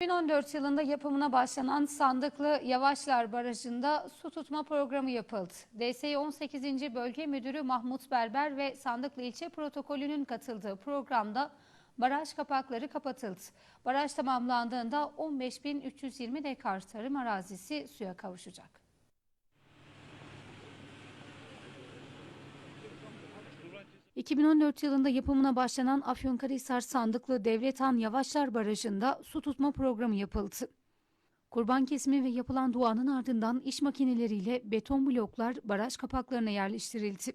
2014 yılında yapımına başlanan Sandıklı Yavaşlar Barajı'nda su tutma programı yapıldı. DSİ 18. Bölge Müdürü Mahmut Berber ve Sandıklı İlçe Protokolü'nün katıldığı programda baraj kapakları kapatıldı. Baraj tamamlandığında 15.320 dekar tarım arazisi suya kavuşacak. ...2014 yılında yapımına başlanan Afyonkarahisar Sandıklı Devletan Yavaşlar Barajı'nda su tutma programı yapıldı. Kurban kesimi ve yapılan duanın ardından iş makineleriyle beton bloklar baraj kapaklarına yerleştirildi.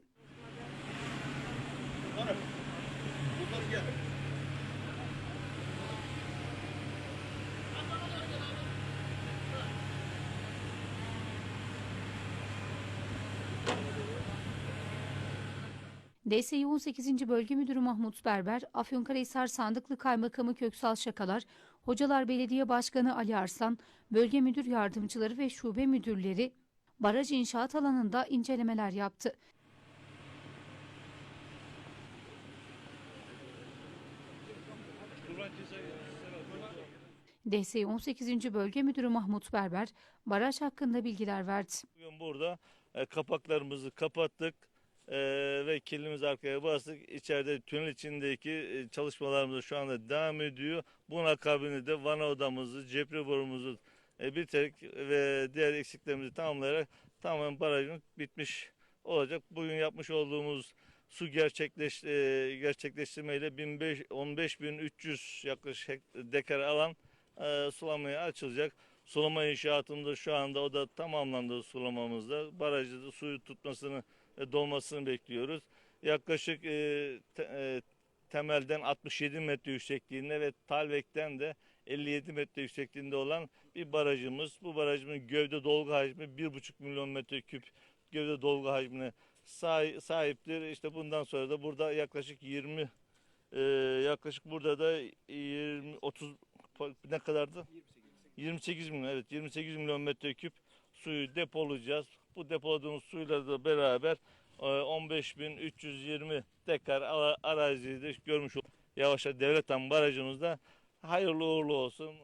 DSİ 18. Bölge Müdürü Mahmut Berber, Afyonkarahisar Sandıklı Kaymakamı Köksal Şakalar, Hocalar Belediye Başkanı Ali Arslan, Bölge Müdür Yardımcıları ve Şube Müdürleri baraj inşaat alanında incelemeler yaptı. DSİ 18. Bölge Müdürü Mahmut Berber, baraj hakkında bilgiler verdi. Bugün burada e, kapaklarımızı kapattık e, ve kilimizi arkaya bastık. İçeride tünel içindeki e, çalışmalarımız şu anda devam ediyor. Bunun akabinde de vana odamızı, cephe borumuzu e, bitirerek ve diğer eksiklerimizi tamamlayarak tamamen barajın bitmiş olacak. Bugün yapmış olduğumuz su gerçekleş, e, gerçekleştirmeyle 15.300 yaklaşık dekar alan e, sulamaya açılacak. Sulama inşaatında şu anda o da tamamlandı sulamamızda. Barajda da suyu tutmasını dolmasını bekliyoruz. Yaklaşık e, te- e, temelden 67 metre yüksekliğinde ve talvekten de 57 metre yüksekliğinde olan bir barajımız. Bu barajımın gövde dolgu hacmi 1,5 milyon metreküp gövde dolgu hacmine sahi- sahiptir. İşte bundan sonra da burada yaklaşık 20 e, yaklaşık burada da 20 30 ne kadardı? 28 milyon evet 28 milyon metreküp suyu depolayacağız. Bu depoladığımız suyla da beraber e, 15.320 dekar ara- araziyi de görmüş olduk. Yavaşça Devletan Barajımızda hayırlı uğurlu olsun.